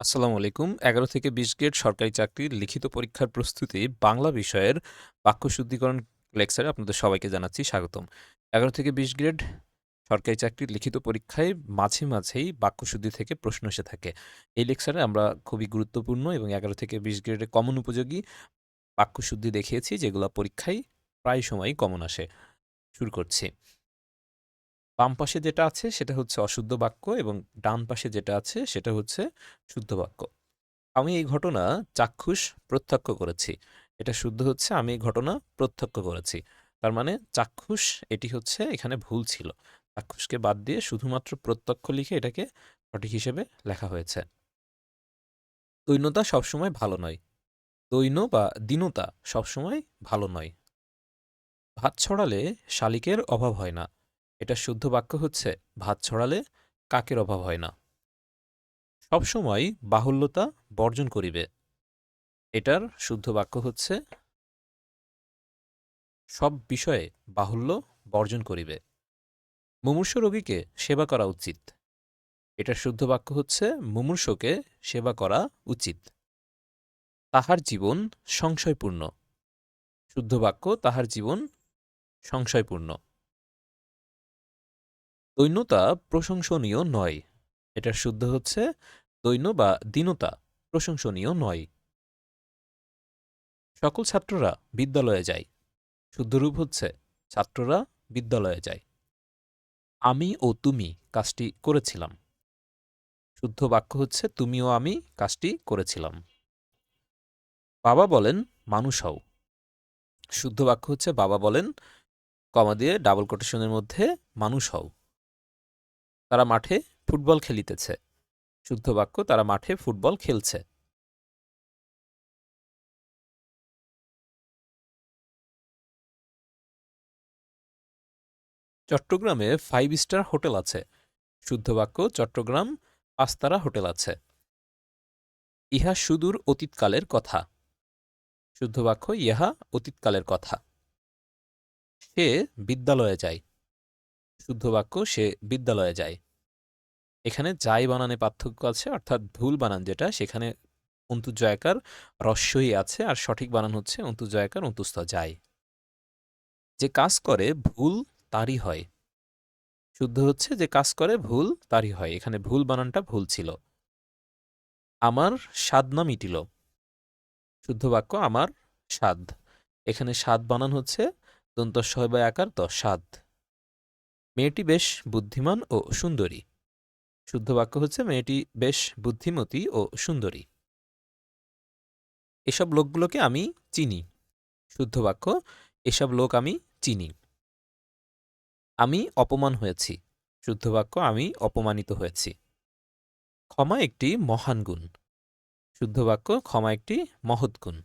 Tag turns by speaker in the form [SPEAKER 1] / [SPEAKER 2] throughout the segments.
[SPEAKER 1] আসসালামু আলাইকুম। ১১ থেকে ২০ গ্রেড সরকারি চাকরির লিখিত পরীক্ষার প্রস্তুতি বাংলা বিষয়ের বাক্য শুদ্ধিকরণ লেকচারে আপনাদের সবাইকে জানাচ্ছি স্বাগতম। ১১ থেকে ২০ গ্রেড সরকারি চাকরির লিখিত পরীক্ষায় মাঝে, মাঝেই বাক্যশুদ্ধি থেকে প্রশ্ন এসে থাকে। এই লেকচারে আমরা খুবই গুরুত্বপূর্ণ এবং ১১ থেকে ২০ গ্রেডে কমন উপযোগী বাক্যশুদ্ধি দেখিয়েছি যেগুলো পরীক্ষায় প্রায় সময়ই কমন আসে। শুরু করছি। বাম পাশে যেটা আছে সেটা হচ্ছে অশুদ্ধ বাক্য এবং ডান পাশে যেটা আছে সেটা হচ্ছে শুদ্ধ বাক্য। আমি এই ঘটনা চাক্ষুষ প্রত্যক্ষ করেছি। এটা শুদ্ধ হচ্ছে, আমি এই ঘটনা প্রত্যক্ষ করেছি। তার মানে চাক্ষুষ এটি হচ্ছে এখানে ভুল ছিল। চাক্ষুষকে বাদ দিয়ে শুধুমাত্র প্রত্যক্ষ লিখে এটাকে সঠিক হিসেবে লেখা হয়েছে। দৈন্যতা সবসময় ভালো নয়। দৈন্য বা দীনতা সবসময় ভালো নয়। ভাত ছড়ালে শালিকের অভাব হয় না। এটা শুদ্ধ বাক্য হচ্ছে, ভাত ছড়ালে কাকের অভাব হয় না। সবসময় বাহুল্যতা বর্জন করিবে। এটার শুদ্ধ বাক্য হচ্ছে, সব বিষয়ে বাহুল্য বর্জন করিবে। মুমূর্ষ রোগীকে সেবা করা উচিত। এটার শুদ্ধ বাক্য হচ্ছে, মুমূর্ষকে সেবা করা উচিত। তাহার জীবন সংশয়পূর্ণ। শুদ্ধ বাক্য, তাহার জীবন সংশয়পূর্ণ। দৈন্যতা প্রশংসনীয় নয়। এটার শুদ্ধ হচ্ছে দৈন্য বা দীনতা প্রশংসনীয় নয়। সকল ছাত্ররা বিদ্যালয়ে যায়। শুদ্ধরূপ হচ্ছে ছাত্ররা বিদ্যালয়ে যায়। আমি ও তুমি কাজটি করেছিলাম। শুদ্ধ বাক্য হচ্ছে তুমি ও আমি কাজটি করেছিলাম। বাবা বলেন, মানুষ হও। শুদ্ধ বাক্য হচ্ছে বাবা বলেন, কমা দিয়ে ডাবল কোটেশনের মধ্যে মানুষ হও। তারা মাঠে ফুটবল খেলিতেছে। শুদ্ধ বাক্য, তারা মাঠে ফুটবল খেলছে। চট্টগ্রামে ফাইভ স্টার হোটেল আছে। শুদ্ধ বাক্য, চট্টগ্রাম পাঁচতারা হোটেল আছে। ইহা সুদূর অতীতকালের কথা। শুদ্ধ বাক্য, ইহা অতীতকালের কথা। সে বিদ্যালয়ে যায়। শুদ্ধ বাক্য সে বিদ্যালয়ে যায়। এখানে যাই বানানে পার্থক্য আছে, অর্থাৎ ভুল বানান যেটা, সেখানে অন্তুজয়াকার রস্যই আছে আর সঠিক বানান হচ্ছে অন্তুজয়াকার অন্তুস্থ যায়। যে কাজ করে ভুল তারই হয়। শুদ্ধ হচ্ছে যে কাজ করে ভুল তারই হয়। এখানে ভুল বানানটা ভুল ছিল। আমার সাধনা মিটিল। শুদ্ধ বাক্য আমার সাধ। এখানে সাধ বানান হচ্ছে দন্তস্বয় আকার ত সাধ। মেয়েটি বেশ বুদ্ধিমান ও সুন্দরী। শুদ্ধ বাক্য হচ্ছে, মেয়েটি বেশ বুদ্ধিমতী ও সুন্দরী। এসব লোকগুলোকে আমি চিনি। শুদ্ধ বাক্য, এসব লোক আমি চিনি। আমি অপমান হয়েছি। শুদ্ধ বাক্য, আমি অপমানিত হয়েছি। ক্ষমা একটি মহান গুণ। শুদ্ধ বাক্য, ক্ষমা একটি মহৎ গুণ।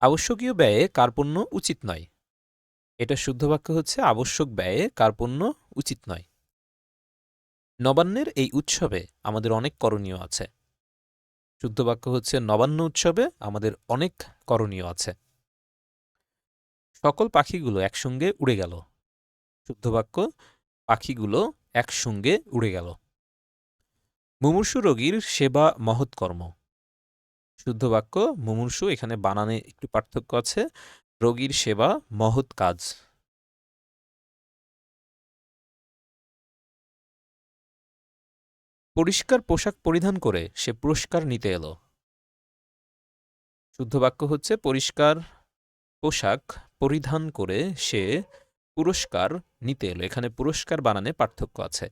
[SPEAKER 1] আবশ্যকীয় ব্যয়ে কার্পণ্য উচিত নয়। এটা শুদ্ধ বাক্য হচ্ছে আবশ্যক ব্যয়ে কার্পণ্য উচিত নয়। নবান্নের এই উৎসবে আমাদের অনেক করণীয় আছে। শুদ্ধ বাক্য হচ্ছে নবান্ন উৎসবে আমাদের অনেক করণীয় আছে। সকল পাখিগুলো একসঙ্গে উড়ে গেল। শুদ্ধ বাক্য, পাখিগুলো একসঙ্গে উড়ে গেল। মুমূর্ষু রোগীর সেবা মহৎ কর্ম। শুদ্ধ বাক্য, মুমূর্ষু এখানে বানানে একটু পার্থক্য আছে। রোগীর সেবা, মহৎ কাজ। পরিষ্কার পোশাক পরিধান করে সে পুরস্কার নিতে এলো। শুদ্ধ বাক্য হচ্ছে, পরিষ্কার পোশাক পরিধান করে সে পুরস্কার নিতে এলো। এখানে পুরস্কার বানানে পার্থক্য আছে।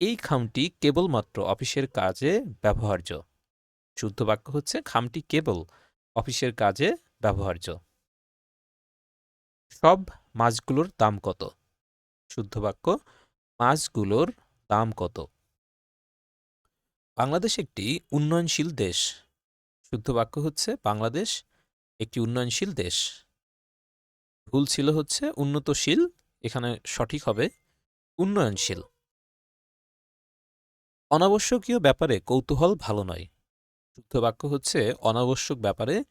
[SPEAKER 1] এই খামটি কেবলমাত্র অফিসের কাজে ব্যবহার্য। শুদ্ধ বাক্য হচ্ছে, খামটি কেবল অফিসের কাজে ব্যবহার্য। সব মাছগুলোর দাম কত? শুদ্ধ বাক্য, মাছগুলোর দাম কত? বাংলাদেশ একটি উন্নয়নশীল দেশ। শুদ্ধ বাক্য হচ্ছে, বাংলাদেশ একটি উন্নয়নশীল দেশ। ভুল ছিল হচ্ছে, উন্নতশীল, এখানে সঠিক হবে, উন্নয়নশীল। অনাবশ্যকীয় ব্যাপারে কৌতূহল ভালো নয়। শুদ্ধ বাক্য হচ্ছে, অনাবশ্যক ব্যাপারে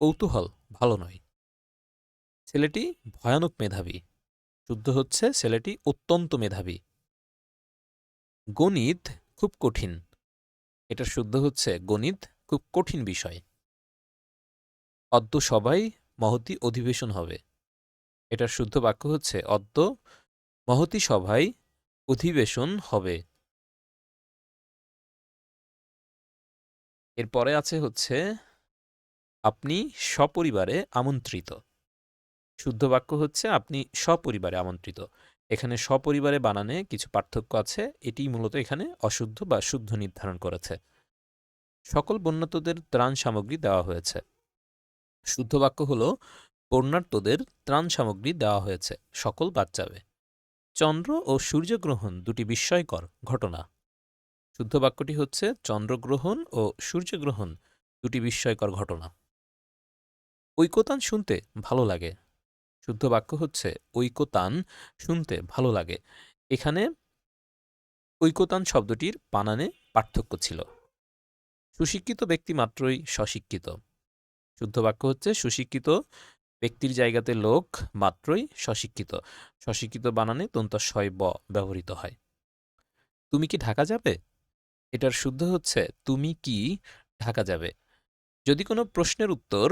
[SPEAKER 1] কৌতূহল ভালো নয়। ছেলেটি ভয়ানক মেধাবী। শুদ্ধ হচ্ছে ছেলেটি অত্যন্ত মেধাবী। গণিত খুব কঠিন। এটার শুদ্ধ হচ্ছে গণিত খুব কঠিন বিষয় অদ্য সবাই মহতি অধিবেশন হবে এটার শুদ্ধ বাক্য হচ্ছে অদ্য মহতি সভায় অধিবেশন হবে এরপরে আছে হচ্ছে, আপনি সপরিবারে আমন্ত্রিত শুদ্ধ বাক্য হচ্ছে, আপনি সপরিবারে আমন্ত্রিত। এখানে সপরিবারে বানানে কিছু পার্থক্য আছে এটি মূলত এখানে অশুদ্ধ বা শুদ্ধ নির্ধারণ করেছে। সকল বন্যাতদের ত্রাণ সামগ্রী দেওয়া হয়েছে। শুদ্ধ বাক্য হল বন্যার্তদের ত্রাণ সামগ্রী দেওয়া হয়েছে, সকল বাদ যাবে। চন্দ্র ও সূর্যগ্রহণ দুটি বিস্ময়কর ঘটনা। শুদ্ধ বাক্যটি হচ্ছে, চন্দ্রগ্রহণ ও সূর্যগ্রহণ দুটি বিস্ময়কর ঘটনা। ঐকতান শুনতে ভালো লাগে। শুদ্ধ বাক্য হচ্ছে ঐকতান শুনতে ভালো লাগে। এখানে ঐকতান শব্দটির বানানে পার্থক্য ছিল। সুশিক্ষিত ব্যক্তি মাত্রই স্বশিক্ষিত। শুদ্ধ বাক্য হচ্ছে সুশিক্ষিত ব্যক্তির জায়গাতে লোক মাত্রই স্বশিক্ষিত। স্বশিক্ষিত বানানে তন্ত শয় ব ব্যবহৃত হয়। তুমি কি ঢাকা যাবে? এটার শুদ্ধ হচ্ছে, তুমি কি ঢাকা যাবে? যদি কোনো প্রশ্নের উত্তর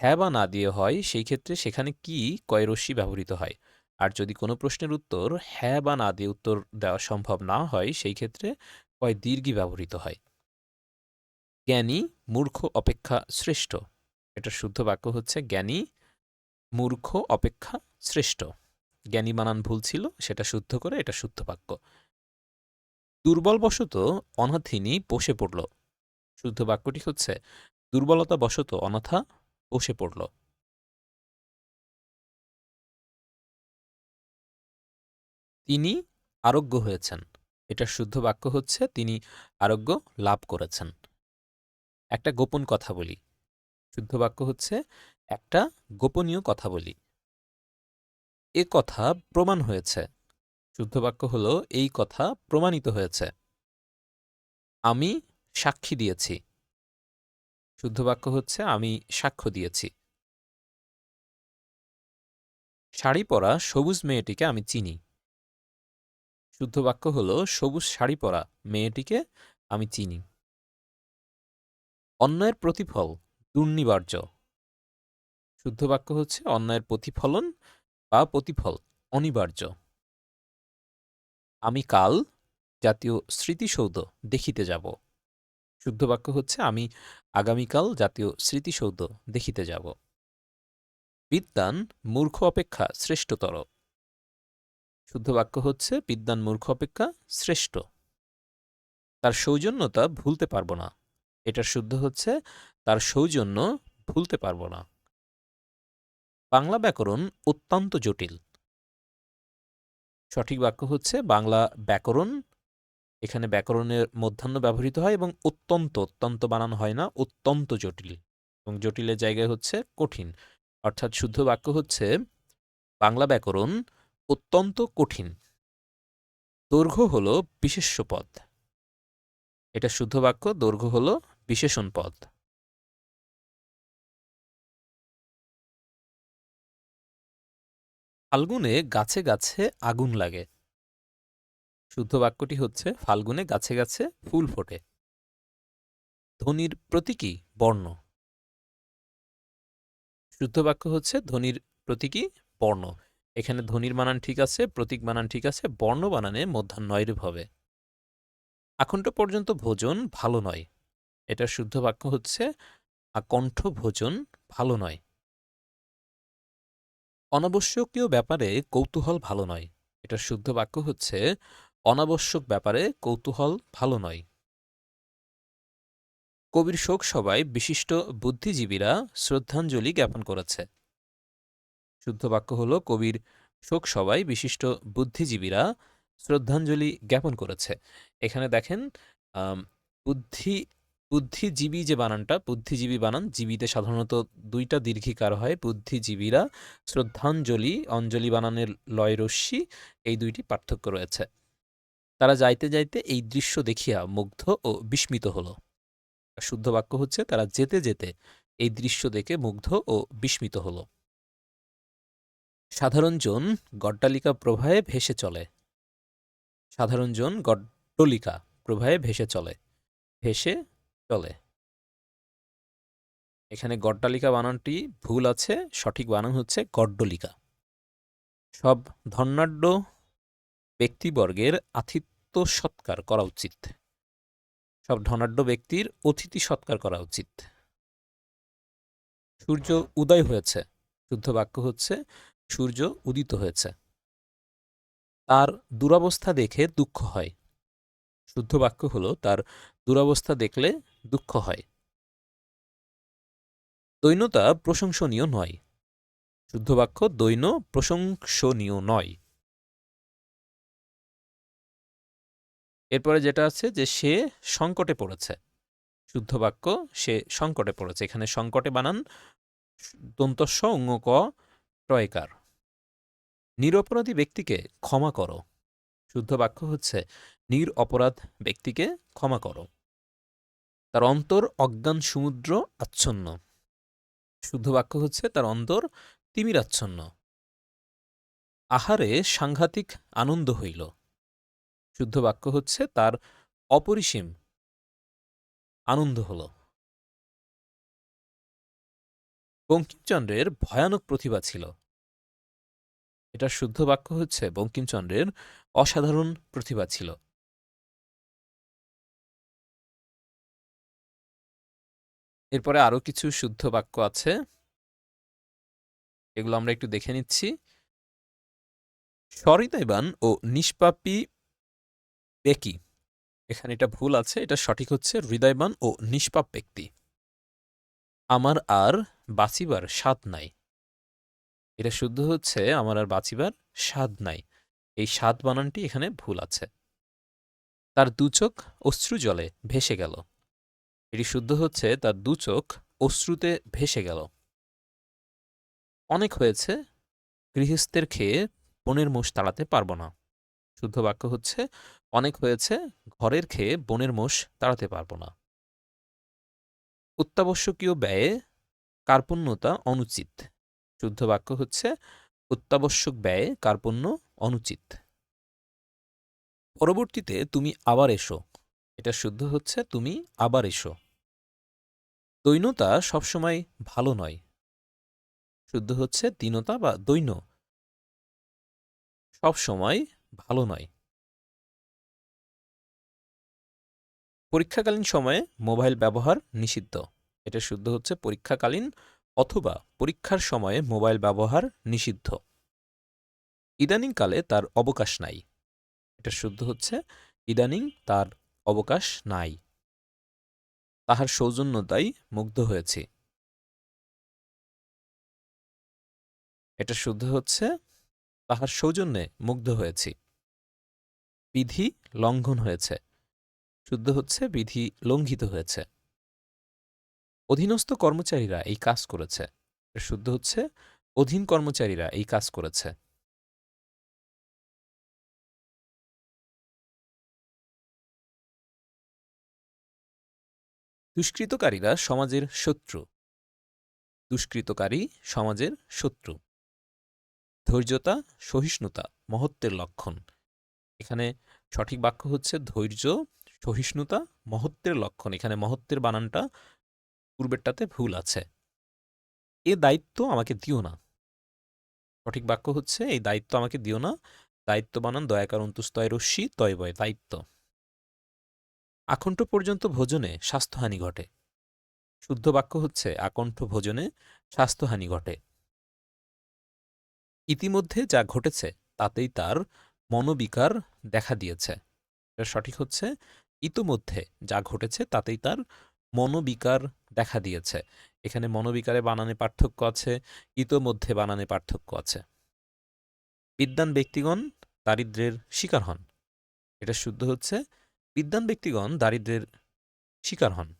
[SPEAKER 1] হ্যাঁ বা না দিয়ে হয়, সেই ক্ষেত্রে সেখানে কি কয়রস্যি ব্যবহৃত হয়? আর যদি কোনো প্রশ্নের উত্তর হ্যাঁ বা না দিয়ে উত্তর দেওয়া সম্ভব না হয়, সেই ক্ষেত্রে কয় দীর্ঘি ব্যবহৃত হয়? জ্ঞানী মূর্খ অপেক্ষা শ্রেষ্ঠ। এটা শুদ্ধ বাক্য হচ্ছে জ্ঞানী মূর্খ অপেক্ষা শ্রেষ্ঠ। জ্ঞানী বানান ভুল ছিল, সেটা শুদ্ধ করে এটা শুদ্ধ বাক্য। দুর্বলবশত অনাথিনী বসে পড়ল। শুদ্ধ বাক্যটি হচ্ছে দুর্বলতা বশত অনাথা বসে পড়ল। তিনি আরোগ্য হয়েছেন। এটা শুদ্ধ বাক্য হচ্ছে, তিনি আরোগ্য লাভ করেছেন। একটা গোপন কথা বলি। শুদ্ধ বাক্য হচ্ছে, একটা গোপনীয় কথা বলি। এ কথা প্রমাণ হয়েছে। শুদ্ধ বাক্য হল, এই কথা প্রমাণিত হয়েছে। আমি সাক্ষী দিয়েছি। শুদ্ধ বাক্য হচ্ছে, আমি সাক্ষ্য দিয়েছি। শাড়ি পরা সবুজ মেয়েটিকে আমি চিনি। শুদ্ধ বাক্য হল, সবুজ শাড়ি পরা মেয়েটিকে আমি চিনি। অন্যায়ের প্রতিফল, দুর্নিবার্য। শুদ্ধ বাক্য হচ্ছে, অন্যায়ের প্রতিফলন বা প্রতিফল অনিবার্য। আমি কাল জাতীয় স্মৃতিসৌধ দেখিতে যাব। শুদ্ধ বাক্য হচ্ছে, আমি আগামীকাল জাতীয় স্মৃতিসৌধ দেখিতে যাব। বিদ্যান মূর্খ অপেক্ষা শ্রেষ্ঠতর। শুদ্ধ বাক্য হচ্ছে, বিদ্যান মূর্খ অপেক্ষা শ্রেষ্ঠ। তার সৌজন্যতা ভুলতে পারব না। এটার শুদ্ধ হচ্ছে, তার সৌজন্য ভুলতে পারব না। বাংলা ব্যাকরণ অত্যন্ত জটিল। সঠিক বাক্য হচ্ছে, বাংলা ব্যাকরণ এখানে ব্যাকরণের মধ্যাহ্ন ব্যবহৃত হয় এবং অত্যন্ত অত্যন্ত বানানো হয় না, অত্যন্ত জটিল এবং জটিলের জায়গায় হচ্ছে কঠিন। অর্থাৎ শুদ্ধ বাক্য হচ্ছে, বাংলা ব্যাকরণ অত্যন্ত কঠিন। দৈর্ঘ্য হল বিশেষ্য পদ। এটা শুদ্ধ বাক্য, দৈর্ঘ্য হল বিশেষণ পদ। ফাল্গুনে গাছে গাছে আগুন লাগে। শুদ্ধ বাক্যটি হচ্ছে, ফাল্গুনে গাছে গাছে ফুল ফোটে। ধ্বনির প্রতীকী বর্ণ। শুদ্ধ বাক্য হচ্ছে, ধ্বনির প্রতীকী বর্ণ। এখানে ধ্বনির বানান ঠিক আছে, প্রতীক বানান ঠিক আছে, বর্ণ বানানে মধ্যাহ্নয়ের হবে আকণ্ঠ পর্যন্ত ভোজন ভালো নয়। এটা শুদ্ধ বাক্য হচ্ছে, আকণ্ঠ ভোজন ভালো নয়। অনাবশ্যকীয় ব্যাপারে কৌতূহল ভালো নয়। এটা শুদ্ধ বাক্য হচ্ছে অনাবশ্যক ব্যাপারে কৌতূহল ভালো নয়। কবির শোক সভায় বিশিষ্ট বুদ্ধিজীবীরা শ্রদ্ধাঞ্জলি জ্ঞাপন করেছে। শুদ্ধ বাক্য হল, কবির শোক সভায় বিশিষ্ট বুদ্ধিজীবীরা শ্রদ্ধাঞ্জলি জ্ঞাপন করেছে। এখানে দেখেন বুদ্ধি, বুদ্ধিজীবী যে বানানটা, বুদ্ধিজীবী বানান, জীবীতে সাধারণত দুইটা দীর্ঘিকার হয়। বুদ্ধিজীবীরা শ্রদ্ধাঞ্জলি, অঞ্জলি বানানের লয় রশ্মি এই দুইটি পার্থক্য রয়েছে। তারা যাইতে যাইতে এই দৃশ্য দেখিয়া মুগ্ধ ও বিস্মিত হল। শুদ্ধ বাক্য হচ্ছে, তারা যেতে যেতে এই দৃশ্য দেখে মুগ্ধ ও বিস্মিত হল। সাধারণ জন গড্ডালিকা প্রবাহে ভেসে চলে। সাধারণ জন গড্ডলিকা প্রবাহে ভেসে চলে। ভেসে চলে। এখানে গড্ডালিকা বানানটি ভুল আছে, সঠিক বানান হচ্ছে গড্ডলিকা। সব ধনাঢ্য ব্যক্তিবর্গের আতিথ্য সৎকার করা উচিত। সব ধনাঢ্য ব্যক্তির অতিথি সৎকার করা উচিত। সূর্য উদয় হয়েছে শুদ্ধ বাক্য হচ্ছে, সূর্য উদিত হয়েছে। তার দুরবস্থা দেখে দুঃখ হয়। শুদ্ধ বাক্য হলো, তার দুরবস্থা দেখলে দুঃখ হয়। দৈন্যতা প্রশংসনীয় নয়। শুদ্ধ বাক্য দৈন্য প্রশংসনীয় নয়। এরপরে যেটা আছে যে সে সংকটে পড়েছে। শুদ্ধ বাক্য, সে সংকটে পড়েছে। এখানে সংকটে বানান দন্তস্ব অঙ্গ ক টয়কার নিরপরাধী ব্যক্তিকে ক্ষমা করো। শুদ্ধ বাক্য হচ্ছে নির অপরাধ ব্যক্তিকে ক্ষমা করো। তার অন্তর অজ্ঞান সমুদ্র আচ্ছন্ন। শুদ্ধ বাক্য হচ্ছে, তার অন্তর তিমিরাচ্ছন্ন। আহারে সাংঘাতিক আনন্দ হইল। শুদ্ধ বাক্য হচ্ছে তার অপরিসীম আনন্দ হল। বঙ্কিমচন্দ্রের ভয়ানক প্রতিভা ছিল। এটা শুদ্ধ বাক্য হচ্ছে বঙ্কিমচন্দ্রের অসাধারণ প্রতিভা ছিল। এরপরে আরও কিছু শুদ্ধ বাক্য আছে। এগুলো আমরা একটু দেখে নিচ্ছি। সরিতাইবান ও নিষ্পাপী বেকি এখানে এটা ভুল আছে, এটা সঠিক হচ্ছে হৃদয়বান ও নিষ্পাপ ব্যক্তি। আমার আর বাঁচিবার স্বাদ নাই। এটা শুদ্ধ হচ্ছে, আমার আর বাঁচিবার স্বাদ নাই। এই স্বাদ বানানটি এখানে ভুল আছে। তার দুচোখ অশ্রু জলে ভেসে গেল। এটি শুদ্ধ হচ্ছে, তার দুচোখ অশ্রুতে ভেসে গেল। অনেক হয়েছে, গৃহস্থের খেয়ে বনের মোষ তাড়াতে পারব না। শুদ্ধ বাক্য হচ্ছে, অনেক হয়েছে, ঘরের খেয়ে বনের মোষ তাড়াতে পারব না। অত্যাবশ্যকীয় ব্যয়ে কার্পণ্যতা অনুচিত। শুদ্ধ বাক্য হচ্ছে অত্যাবশ্যক ব্যয়ে কার্পণ্য অনুচিত। পরবর্তীতে তুমি আবার এসো। এটা শুদ্ধ হচ্ছে, তুমি আবার এসো। দৈন্যতা সবসময় ভালো নয়। শুদ্ধ হচ্ছে, দীনতা বা দৈন্য। সবসময় ভালো নয়। পরীক্ষাকালীন সময়ে মোবাইল ব্যবহার নিষিদ্ধ। এটা শুদ্ধ হচ্ছে পরীক্ষাকালীন অথবা পরীক্ষার সময়ে মোবাইল ব্যবহার নিষিদ্ধ। ইদানিংকালে তার অবকাশ নাই। এটা শুদ্ধ হচ্ছে ইদানিং তার অবকাশ নাই। তাহার সৌজন্যতাই মুগ্ধ হয়েছে। এটা শুদ্ধ হচ্ছে তাহার সৌজন্যে মুগ্ধ হয়েছি। বিধি লঙ্ঘন হয়েছে। শুদ্ধ হচ্ছে, বিধি লঙ্ঘিত হয়েছে। অধীনস্থ কর্মচারীরা এই কাজ করেছে। শুদ্ধ হচ্ছে, অধীন কর্মচারীরা এই কাজ করেছে। দুষ্কৃতকারীরা সমাজের শত্রু। দুষ্কৃতকারী সমাজের শত্রু। ধৈর্যতা, সহিষ্ণুতা, মহত্বের লক্ষণ। এখানে সঠিক বাক্য হচ্ছে ধৈর্য, সহিষ্ণুতা, মহত্বের লক্ষণ। এখানে মহত্বের বানানটা পূর্বেরটাতে ভুল আছে। এ দায়িত্ব আমাকে দিও না। সঠিক বাক্য হচ্ছে, এই দায়িত্ব আমাকে দিও না। দায়িত্ব বানান দয়াকার অন্তুস্তয় রশ্মি, তয় বয়, দায়িত্ব। আকণ্ঠ পর্যন্ত ভোজনে স্বাস্থ্যহানি ঘটে। শুদ্ধ বাক্য হচ্ছে, আকণ্ঠ ভোজনে স্বাস্থ্যহানি ঘটে। ইতিমধ্যে যা ঘটেছে, তাতেই তার মনোবিকার দেখা দিয়েছে। এটা সঠিক হচ্ছে, ইতোমধ্যে যা ঘটেছে তাতেই তার মনোবিকার দেখা দিয়েছে। এখানে মনোবিকারে বানানে পার্থক্য আছে, ইতোমধ্যে বানানে পার্থক্য আছে। বিদ্যান ব্যক্তিগণ দারিদ্রের শিকার হন। এটা শুদ্ধ হচ্ছে বিদ্যান ব্যক্তিগণ দারিদ্রের শিকার হন।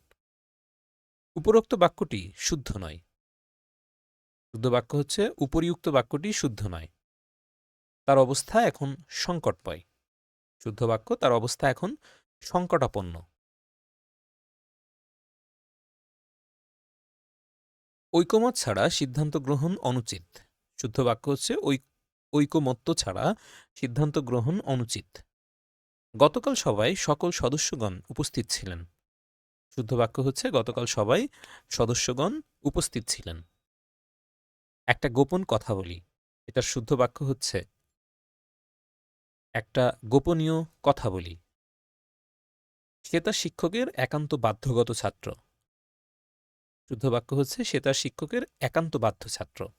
[SPEAKER 1] উপরোক্ত বাক্যটি শুদ্ধ নয়। শুদ্ধ বাক্য হচ্ছে, উপরিউক্ত বাক্যটি শুদ্ধ নয়। তার অবস্থা এখন সংকটময়। শুদ্ধ বাক্য তার অবস্থা এখন সংকটাপন্ন। ঐকমত ছাড়া সিদ্ধান্ত গ্রহণ অনুচিত। শুদ্ধ বাক্য হচ্ছে ঐকমত্য ছাড়া সিদ্ধান্ত গ্রহণ অনুচিত। গতকাল সবাই সকল সদস্যগণ উপস্থিত ছিলেন। শুদ্ধ বাক্য হচ্ছে গতকাল সবাই সদস্যগণ উপস্থিত ছিলেন। একটা গোপন কথা বলি। এটার শুদ্ধ বাক্য হচ্ছে একটা গোপনীয় কথা বলি। সে তার শিক্ষকের একান্ত বাধ্যগত ছাত্র। শুদ্ধ বাক্য হচ্ছে, সে তার শিক্ষকের একান্ত বাধ্য ছাত্র।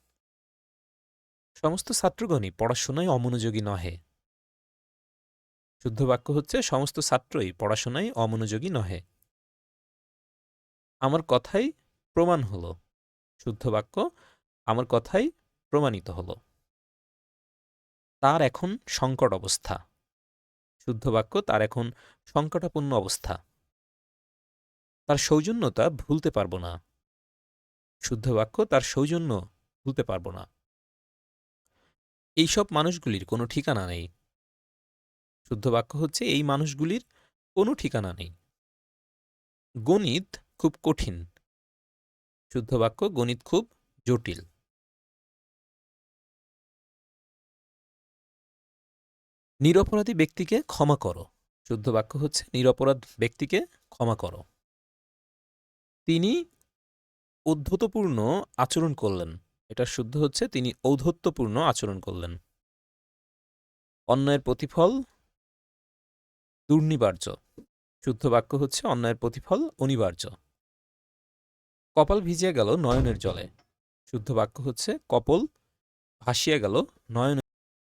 [SPEAKER 1] সমস্ত ছাত্রগণই পড়াশোনায় অমনোযোগী নহে। শুদ্ধ বাক্য হচ্ছে, সমস্ত ছাত্রই পড়াশোনায় অমনোযোগী নহে। আমার কথাই প্রমাণ হলো। শুদ্ধ বাক্য আমার কথাই প্রমাণিত হলো। তার এখন সংকট অবস্থা। শুদ্ধ বাক্য, তার এখন সংকটাপন্ন অবস্থা। তার সৌজন্যতা ভুলতে পারব না। শুদ্ধ বাক্য, তার সৌজন্য ভুলতে পারব না। এইসব মানুষগুলির কোনো ঠিকানা নেই। শুদ্ধ বাক্য হচ্ছে, এই মানুষগুলির কোনো ঠিকানা নেই। গণিত খুব কঠিন। শুদ্ধ বাক্য, গণিত খুব জটিল। নিরপরাধী ব্যক্তিকে ক্ষমা করো। শুদ্ধ বাক্য হচ্ছে নিরপরাধ ব্যক্তিকে ক্ষমা করো। তিনি উদ্ধতপূর্ণ আচরণ করলেন। এটা শুদ্ধ হচ্ছে তিনি ঔদ্ধত্যপূর্ণ আচরণ করলেন। অন্যায়ের প্রতিফল দুর্নিবার্য। শুদ্ধ বাক্য হচ্ছে অন্যায়ের প্রতিফল অনিবার্য। কপাল ভিজিয়া গেল নয়নের জলে। শুদ্ধ বাক্য হচ্ছে কপল ভাসিয়া গেল নয়নের